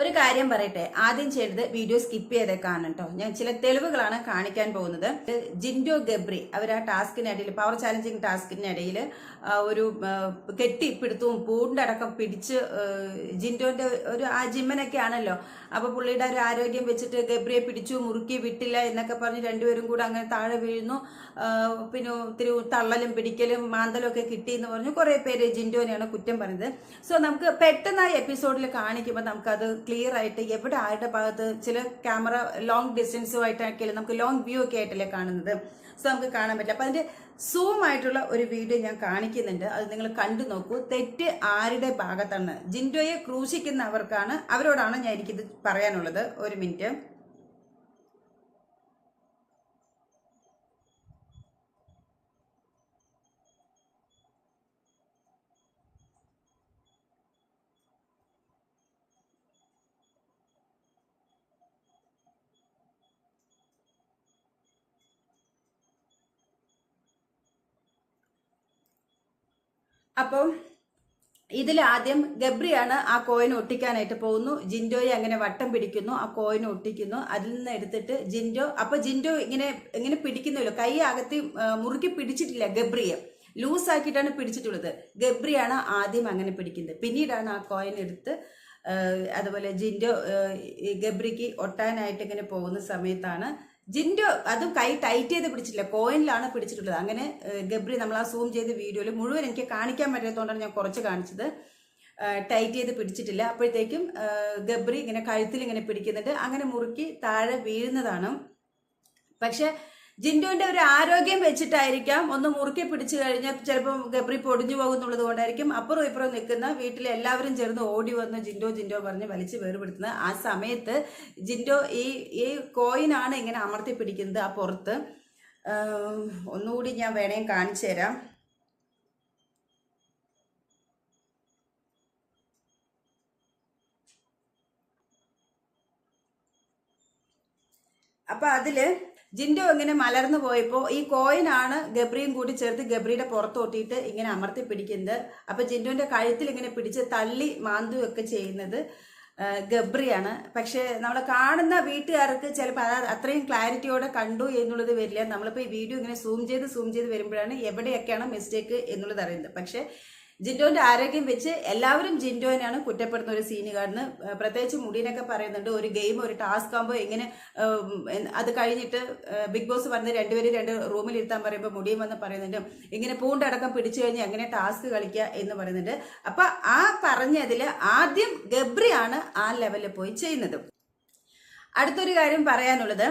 ഒരു കാര്യം പറയട്ടെ. ആദ്യം ചെയ്തത് വീഡിയോ സ്കിപ്പ് ചെയ്തേ കാണണം കേട്ടോ ഞാൻ ചില തെളിവുകളാണ് കാണിക്കാൻ പോകുന്നത്. ജിൻഡോ ഗബ്രി അവർ ആ ടാസ്കിനിടയിൽ പവർ ചാലഞ്ചിങ് ടാസ്കിനിടയിൽ ഒരു കെട്ടിപ്പിടുത്തവും പൂണ്ടടക്കം പിടിച്ച് ജിൻഡോന്റെ ഒരു ആ ജിമ്മനൊക്കെ ആണല്ലോ. അപ്പൊ പുള്ളിയുടെ ഒരു ആരോഗ്യം വെച്ചിട്ട് ഗബ്രിയെ പിടിച്ചു മുറുക്കി വിട്ടില്ല എന്നൊക്കെ പറഞ്ഞ് രണ്ടുപേരും കൂടെ അങ്ങനെ താഴെ വീഴുന്നു. പിന്നെ ഒത്തിരി തള്ളലും പിടിക്കലും മാന്തലും ഒക്കെ കിട്ടി എന്ന് പറഞ്ഞു കുറെ പേര് ജിൻഡോനെയാണ് കുറ്റം പറഞ്ഞത്. സോ നമുക്ക് പെട്ടെന്ന് ആ എപ്പിസോഡിൽ കാണിക്കുമ്പോൾ നമുക്കത് ക്ലിയർ ആയിട്ട് എവിടെ ആരുടെ ഭാഗത്ത് ചില ക്യാമറ ലോങ് ഡിസ്റ്റൻസുമായിട്ടൊക്കെ നമുക്ക് ലോങ് വ്യൂ ഒക്കെ ആയിട്ടല്ലേ കാണുന്നത്. സോ നമുക്ക് കാണാൻ പറ്റില്ല. അപ്പൊ അതിന്റെ സൂം ആയിട്ടുള്ള ഒരു വീഡിയോ ഞാൻ കാണിക്കുന്നുണ്ട്. അത് നിങ്ങൾ കണ്ടു നോക്കൂ. തെറ്റ് ആരുടെ ഭാഗത്താണ്? ജിൻഡോയെ ക്രൂശിക്കുന്നവർക്കാണ്. അവരോടാണ് ഞാൻ എനിക്കിത് പറയാനുള്ളത്. ഒരു മിനിറ്റ് അപ്പോൾ ഇതിൽ ആദ്യം ഗബ്രിയാണ് ആ കോയിൻ ഒട്ടിക്കാനായിട്ട് പോകുന്നു. ജിൻഡോയെ അങ്ങനെ വട്ടം പിടിക്കുന്നു. ആ കോയിൻ ഒട്ടിക്കുന്നു. അതിൽ നിന്ന് എടുത്തിട്ട് ജിൻഡോ അപ്പൊ ജിൻഡോ ഇങ്ങനെ ഇങ്ങനെ പിടിക്കുന്നില്ല കൈ അകത്തി മുറുക്കി പിടിച്ചിട്ടില്ല ഗബ്രിയെ. ലൂസ് ആക്കിയിട്ടാണ് പിടിച്ചിട്ടുള്ളത്. ഗബ്രിയാണ് ആദ്യം അങ്ങനെ പിടിക്കുന്നത്. പിന്നീടാണ് ആ കോയിൻ എടുത്ത് അതുപോലെ ജിൻഡോ ഗബ്രിക്ക് ഒട്ടാനായിട്ട് ഇങ്ങനെ പോകുന്ന സമയത്താണ് ജിൻഡോ അതും കൈ ടൈറ്റ് ചെയ്ത് പിടിച്ചില്ല കോയിനിലാണ് പിടിച്ചിട്ടുള്ളത്. അങ്ങനെ ഗബ്രി നമ്മൾ ആ സൂം ചെയ്ത വീഡിയോയിൽ മുഴുവൻ എനിക്ക് കാണിക്കാൻ പറ്റാത്തതുകൊണ്ടാണ് ഞാൻ കുറച്ച് കാണിച്ചത്. ടൈറ്റ് ചെയ്ത് പിടിച്ചിട്ടില്ല. അപ്പോഴത്തേക്കും ഗബ്രി ഇങ്ങനെ കഴുത്തിൽ ഇങ്ങനെ പിടിക്കുന്നുണ്ട്. അങ്ങനെ മുറുക്കി താഴെ വീഴുന്നതാണ്. പക്ഷെ ജിൻഡോന്റെ ഒരു ആരോഗ്യം വെച്ചിട്ടായിരിക്കാം ഒന്ന് മുറുക്കി പിടിച്ചു കഴിഞ്ഞാൽ ചിലപ്പോൾ ഗബ്രി പൊടിഞ്ഞു പോകുന്നുള്ളത് കൊണ്ടായിരിക്കും. അപ്പുറം ഇപ്പുറം നിൽക്കുന്ന വീട്ടിലെ എല്ലാവരും ചേർന്ന് ഓടി വന്ന് ജിൻഡോ ജിൻഡോ പറഞ്ഞ് വലിച്ചു വേർപെടുത്തുന്നത്. ആ സമയത്ത് ജിൻഡോ ഈ ഈ കോയിനാണ് ഇങ്ങനെ അമർത്തി പിടിക്കുന്നത് ആ പുറത്ത്. ഒന്നുകൂടി ഞാൻ വേണേ കാണിച്ചു തരാം. അപ്പൊ അതിൽ ജിൻഡോ ഇങ്ങനെ മലർന്നു പോയപ്പോൾ ഈ കോയിനാണ് ഗബ്രിയും കൂടി ചേർത്ത് ഗബ്രിയുടെ പുറത്തോട്ടിയിട്ട് ഇങ്ങനെ അമർത്തി പിടിക്കുന്നത്. അപ്പോൾ ജിൻഡോന്റെ കഴുത്തിൽ ഇങ്ങനെ പിടിച്ച് തള്ളി മാന്തുകയൊക്കെ ചെയ്യുന്നത് ഗബ്രിയാണ്. പക്ഷേ നമ്മൾ കാണുന്ന വീട്ടുകാർക്ക് ചിലപ്പോൾ അത് അത്രയും ക്ലാരിറ്റിയോടെ കണ്ടു എന്നുള്ളത് വരില്ല. നമ്മളിപ്പോൾ ഈ വീഡിയോ ഇങ്ങനെ സൂം ചെയ്ത് സൂം ചെയ്ത് വരുമ്പോഴാണ് എവിടെയൊക്കെയാണ് മിസ്റ്റേക്ക് എന്നുള്ളത് അറിയുന്നത്. പക്ഷെ ജിൻഡോന്റെ ആരോഗ്യം വെച്ച് എല്ലാവരും ജിൻഡോനെയാണ് കുറ്റപ്പെടുന്ന ഒരു സീന് കാണുന്നത് പ്രത്യേകിച്ച് മുടീനൊക്കെ പറയുന്നുണ്ട്. ഒരു ഗെയിം ഒരു ടാസ്ക് ആകുമ്പോൾ എങ്ങനെ അത് കഴിഞ്ഞിട്ട് ബിഗ് ബോസ് പറഞ്ഞ് രണ്ടുപേരും രണ്ട് റൂമിൽ ഇരുത്താൻ പറയുമ്പോൾ മുടിയും വന്ന് പറയുന്നുണ്ട് ഇങ്ങനെ പൂണ്ടടക്കം പിടിച്ചു കഴിഞ്ഞാൽ എങ്ങനെ ടാസ്ക് കളിക്കുക എന്ന് പറയുന്നുണ്ട്. അപ്പൊ ആ പറഞ്ഞതിൽ ആദ്യം ഗബ്രിയാണ് ആ ലെവലിൽ പോയി ചെയ്യുന്നത്. അടുത്തൊരു കാര്യം പറയാനുള്ളത്.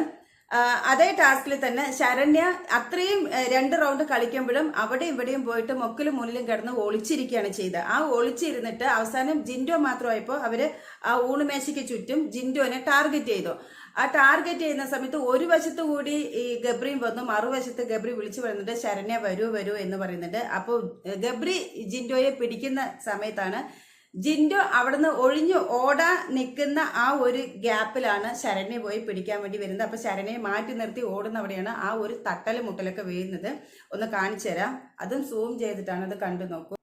അതേ ടാസ്കിൽ തന്നെ ശരണ്യ അത്രയും രണ്ട് റൗണ്ട് കളിക്കുമ്പോഴും അവിടെയും ഇവിടെയും പോയിട്ട് മൊക്കിലും മുന്നിലും കിടന്ന് ഒളിച്ചിരിക്കുകയാണ് ചെയ്തത്. ആ ഒളിച്ചിരുന്നിട്ട് അവസാനം ജിൻഡോ മാത്രമായപ്പോൾ അവർ ആ ഊണുമേശയ്ക്ക് ചുറ്റും ജിൻഡോനെ ടാർഗറ്റ് ചെയ്തു. ആ ടാർഗറ്റ് ചെയ്യുന്ന സമയത്ത് ഒരു വശത്ത് കൂടി ഈ ഗബ്രിയും വന്നു മറുവശത്ത് ഗബ്രി വിളിച്ചു പറയുന്നുണ്ട് ശരണ്യ വരൂ വരൂ എന്ന് പറയുന്നുണ്ട്. അപ്പോൾ ഗബ്രി ജിൻഡോയെ പിടിക്കുന്ന സമയത്താണ് ജിൻഡോ അവിടുന്ന് ഒഴിഞ്ഞു ഓടാൻ നിൽക്കുന്ന ആ ഒരു ഗ്യാപ്പിലാണ് ശരണ്യെ പോയി പിടിക്കാൻ വേണ്ടി വരുന്നത്. അപ്പോൾ ശരണ്യെ മാറ്റി നിർത്തി ഓടുന്ന അവിടെയാണ് ആ ഒരു തട്ടലും മുട്ടലൊക്കെ വീഴുന്നത്. ഒന്ന് കാണിച്ചു തരാം അതും സൂം ചെയ്തിട്ടാണ് അത് കണ്ടു നോക്കൂ.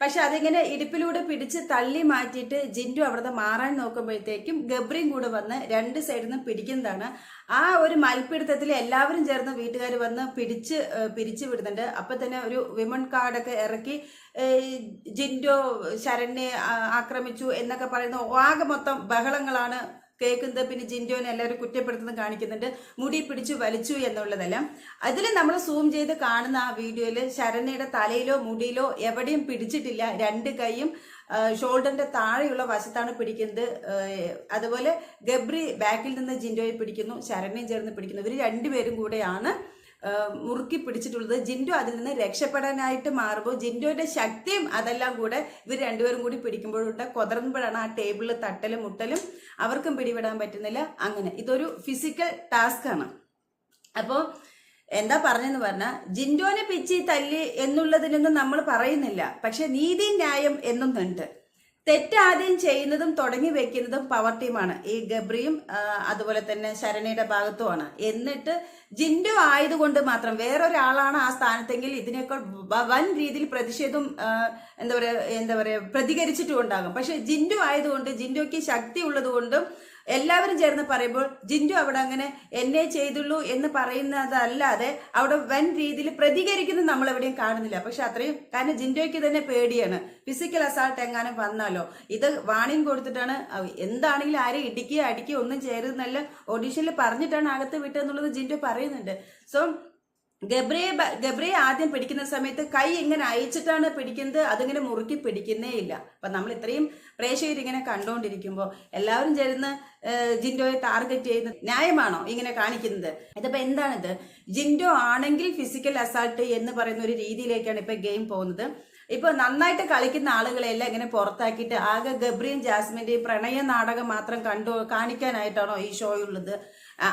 പക്ഷെ അതിങ്ങനെ ഇടുപ്പിലൂടെ പിടിച്ച് തള്ളി മാറ്റിയിട്ട് ജിൻഡു അവിടുന്ന് മാറാൻ നോക്കുമ്പോഴത്തേക്കും ഗബ്രിയും കൂടെ വന്ന് രണ്ട് സൈഡിൽ നിന്ന് പിടിക്കുന്നതാണ്. ആ ഒരു മൽപ്പിടുത്തത്തിൽ എല്ലാവരും ചേർന്ന് വീട്ടുകാർ വന്ന് പിടിച്ച് പിരിച്ചു വിടുന്നുണ്ട്. അപ്പൊ തന്നെ ഒരു വിമൺ കാർഡൊക്കെ ഇറക്കി ജിൻഡോ ശരണ്യെ ആക്രമിച്ചു എന്നൊക്കെ പറയുന്ന ആകെ മൊത്തം ബഹളങ്ങളാണ് കേൾക്കുന്നത് പിന്നെ ജിൻഡോനെ എല്ലാവരും കുറ്റപ്പെടുത്തുന്നത് കാണിക്കുന്നുണ്ട്. മുടി പിടിച്ചു വലിച്ചു എന്നുള്ളതെല്ലാം. അതിൽ നമ്മൾ സൂം ചെയ്ത് കാണുന്ന ആ വീഡിയോയിൽ ശരണ്യയുടെ തലയിലോ മുടിയിലോ എവിടെയും പിടിച്ചിട്ടില്ല. രണ്ട് കൈയും ഷോൾഡറിന്റെ താഴെയുള്ള വശത്താണ് പിടിക്കുന്നത്. അതുപോലെ ഗബ്രി ബാക്കിൽ നിന്ന് ജിൻഡോയെ പിടിക്കുന്നു ശരണ്യം ചേർന്ന് പിടിക്കുന്നു. ഇവർ രണ്ടുപേരും കൂടെയാണ് മുറുക്കി പിടിച്ചിട്ടുള്ളത് ജിൻഡോ അതിൽ നിന്ന് രക്ഷപ്പെടാനായിട്ട് മാറുമ്പോൾ ജിൻഡോയുടെ ശക്തിയും അതെല്ലാം കൂടെ ഇവർ രണ്ടുപേരും കൂടി പിടിക്കുമ്പോഴുണ്ട്. കൊതറുമ്പോഴാണ് ആ ടേബിളിൽ തട്ടലും മുട്ടലും അവർക്കും പിടിവിടാൻ പറ്റുന്നില്ല. അങ്ങനെ ഇതൊരു ഫിസിക്കൽ ടാസ്ക് ആണ്. അപ്പോൾ എന്താ പറഞ്ഞെന്ന് പറഞ്ഞാൽ ജിൻഡോനെ പിച്ചി തല്ലി എന്നുള്ളതിനൊന്നും നമ്മൾ പറയുന്നില്ല. പക്ഷെ നീതി ന്യായം എന്നൊന്നുണ്ട്. തെറ്റ് ആദ്യം ചെയ്യുന്നതും തുടങ്ങി വെക്കുന്നതും പവർ ടീമാണ് ഈ ഗബ്രിയും അതുപോലെ തന്നെ ശരണയുടെ ഭാഗത്തുമാണ്. എന്നിട്ട് ജിൻഡു ആയതുകൊണ്ട് മാത്രം വേറൊരാളാണ് ആ സ്ഥാനത്തെങ്കിൽ ഇതിനേക്കാൾ വൻ രീതിയിൽ പ്രതിഷേധം എന്താ പറയുക എന്താ പറയുക പ്രതികരിച്ചിട്ടും ഉണ്ടാകും. പക്ഷെ ജിൻഡു ആയതുകൊണ്ട് ജിൻഡുക്ക് ശക്തി ഉള്ളതുകൊണ്ടും എല്ലാവരും ചേർന്ന് പറയുമ്പോൾ ജിൻഡു അവിടെ അങ്ങനെ എന്നെ ചെയ്തുള്ളൂ എന്ന് പറയുന്നതല്ലാതെ അവിടെ വൻ രീതിയിൽ പ്രതികരിക്കുന്നത് നമ്മൾ എവിടെയും കാണുന്നില്ല. പക്ഷെ അത്രയും കാരണം ജിൻഡോയ്ക്ക് തന്നെ പേടിയാണ്. ഫിസിക്കൽ അസാൾട്ട് എങ്ങാനും വന്നാലോ? ഇത് വാണിംഗ് കൊടുത്തിട്ടാണ് എന്താണെങ്കിലും ആരെയും ഇടിക്കുക അടിക്കുക ഒന്നും ചെയ്യരുതെന്നല്ല ഓഡീഷനിൽ പറഞ്ഞിട്ടാണ് അകത്ത് വിട്ടെന്നുള്ളത് ജിൻഡോ പറയുന്നുണ്ട്. സോ ഗബ്രിയെ ഗബ്രയെ ആദ്യം പിടിക്കുന്ന സമയത്ത് കൈ ഇങ്ങനെ അയച്ചിട്ടാണ് പിടിക്കുന്നത് അതിങ്ങനെ മുറുക്കി പിടിക്കുന്നേ ഇല്ല. അപ്പൊ നമ്മൾ ഇത്രയും പ്രേക്ഷകർ ഇങ്ങനെ കണ്ടുകൊണ്ടിരിക്കുമ്പോൾ എല്ലാവരും ചേരുന്ന ജിൻഡോയെ ടാർഗറ്റ് ചെയ്യുന്ന ന്യായമാണോ ഇങ്ങനെ കാണിക്കുന്നത്? ഇതിപ്പോ എന്താണിത്? ജിൻഡോ ആണെങ്കിൽ ഫിസിക്കൽ അസാൾട്ട് എന്ന് പറയുന്ന ഒരു രീതിയിലേക്കാണ് ഇപ്പൊ ഗെയിം പോകുന്നത്. ഇപ്പൊ നന്നായിട്ട് കളിക്കുന്ന ആളുകളെല്ലാം ഇങ്ങനെ പുറത്താക്കിയിട്ട് ആകെ ഗബ്രിയും ജാസ്മിന്റെയും പ്രണയ നാടകം മാത്രം കണ്ടു കാണിക്കാനായിട്ടാണോ ഈ ഷോയുള്ളത്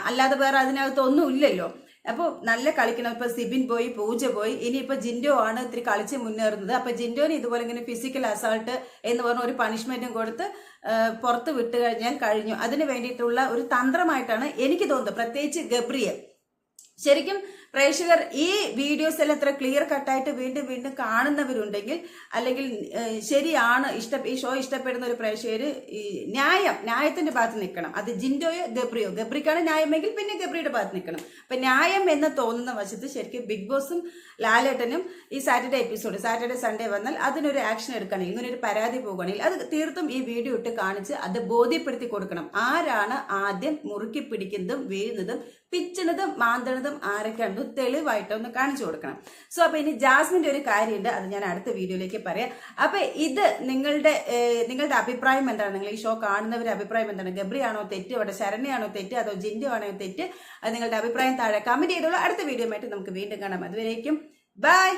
അല്ലാതെ വേറെ അതിനകത്തൊന്നും ഇല്ലല്ലോ. അപ്പോൾ നല്ല കളിക്കണം. ഇപ്പൊ സിബിൻ പോയി പൂജ പോയി. ഇനിയിപ്പോ ജിൻഡോ ആണ് ഇത്തിരി കളിച്ച് മുന്നേറുന്നത്. അപ്പൊ ജിൻഡോന് ഇതുപോലെ ഇങ്ങനെ ഫിസിക്കൽ അസാൾട്ട് എന്ന് പറഞ്ഞ ഒരു പണിഷ്മെന്റും കൊടുത്ത് പുറത്ത് വിട്ട് കഴിഞ്ഞാൽ കഴിഞ്ഞു. അതിന് വേണ്ടിയിട്ടുള്ള ഒരു തന്ത്രമായിട്ടാണ് എനിക്ക് തോന്നുന്നത്. പ്രത്യേകിച്ച് ഗബ്രിയൽ. ശരിക്കും പ്രേക്ഷകർ ഈ വീഡിയോസ് എല്ലാം എത്ര ക്ലിയർ കട്ടായിട്ട് വീണ്ടും വീണ്ടും കാണുന്നവരുണ്ടെങ്കിൽ അല്ലെങ്കിൽ ശരിയാണ് ഇഷ്ട ഈ ഷോ ഇഷ്ടപ്പെടുന്ന ഒരു പ്രേക്ഷകർ ഈ ന്യായം ന്യായത്തിന്റെ ഭാഗത്ത് നിൽക്കണം. അത് ജിൻഡോയോ ഗബ്രിയോ? ഗബ്രിക്കാണ് ന്യായമെങ്കിൽ പിന്നെ ഗബ്രിയുടെ ഭാഗത്ത് നിൽക്കണം. അപ്പൊ ന്യായം എന്ന് തോന്നുന്ന വശത്ത് ശരിക്കും ബിഗ് ബോസും ലാലേട്ടനും ഈ സാറ്റർഡേ എപ്പിസോഡ് സാറ്റർഡേ സൺഡേ വന്നാൽ അതിനൊരു ആക്ഷൻ എടുക്കണമെങ്കിൽ ഇങ്ങനെ ഒരു പരാതി പോകുകയാണെങ്കിൽ അത് തീർത്തും ഈ വീഡിയോ ഇട്ട് കാണിച്ച് അത് ബോധ്യപ്പെടുത്തി കൊടുക്കണം. ആരാണ് ആദ്യം മുറുക്കി പിടിക്കുന്നതും വീഴുന്നതും പിച്ചണതും മാന്തണതും തെളിവായിട്ട് ഒന്ന് കാണിച്ചു കൊടുക്കണം. സോ അപ്പൊ ഇനി ജാസ്മിന്റെ ഒരു കാര്യമുണ്ട് അത് ഞാൻ അടുത്ത വീഡിയോയിലേക്ക് പറയാം. അപ്പൊ ഇത് നിങ്ങളുടെ നിങ്ങളുടെ അഭിപ്രായം എന്താണ്? നിങ്ങൾ ഈ ഷോ കാണുന്നവരുടെ അഭിപ്രായം എന്താണ്? ഗബ്രിയാണോ തെറ്റ്? അവിടെ ശരണയാണോ തെറ്റ്? അതോ ജിൻഡു ആണോ തെറ്റ്? അത് നിങ്ങളുടെ അഭിപ്രായം താഴെ കമന്റ് ചെയ്തോളൂ. അടുത്ത വീഡിയോ നമുക്ക് വീണ്ടും കാണാം. അതുവരേക്കും ബൈ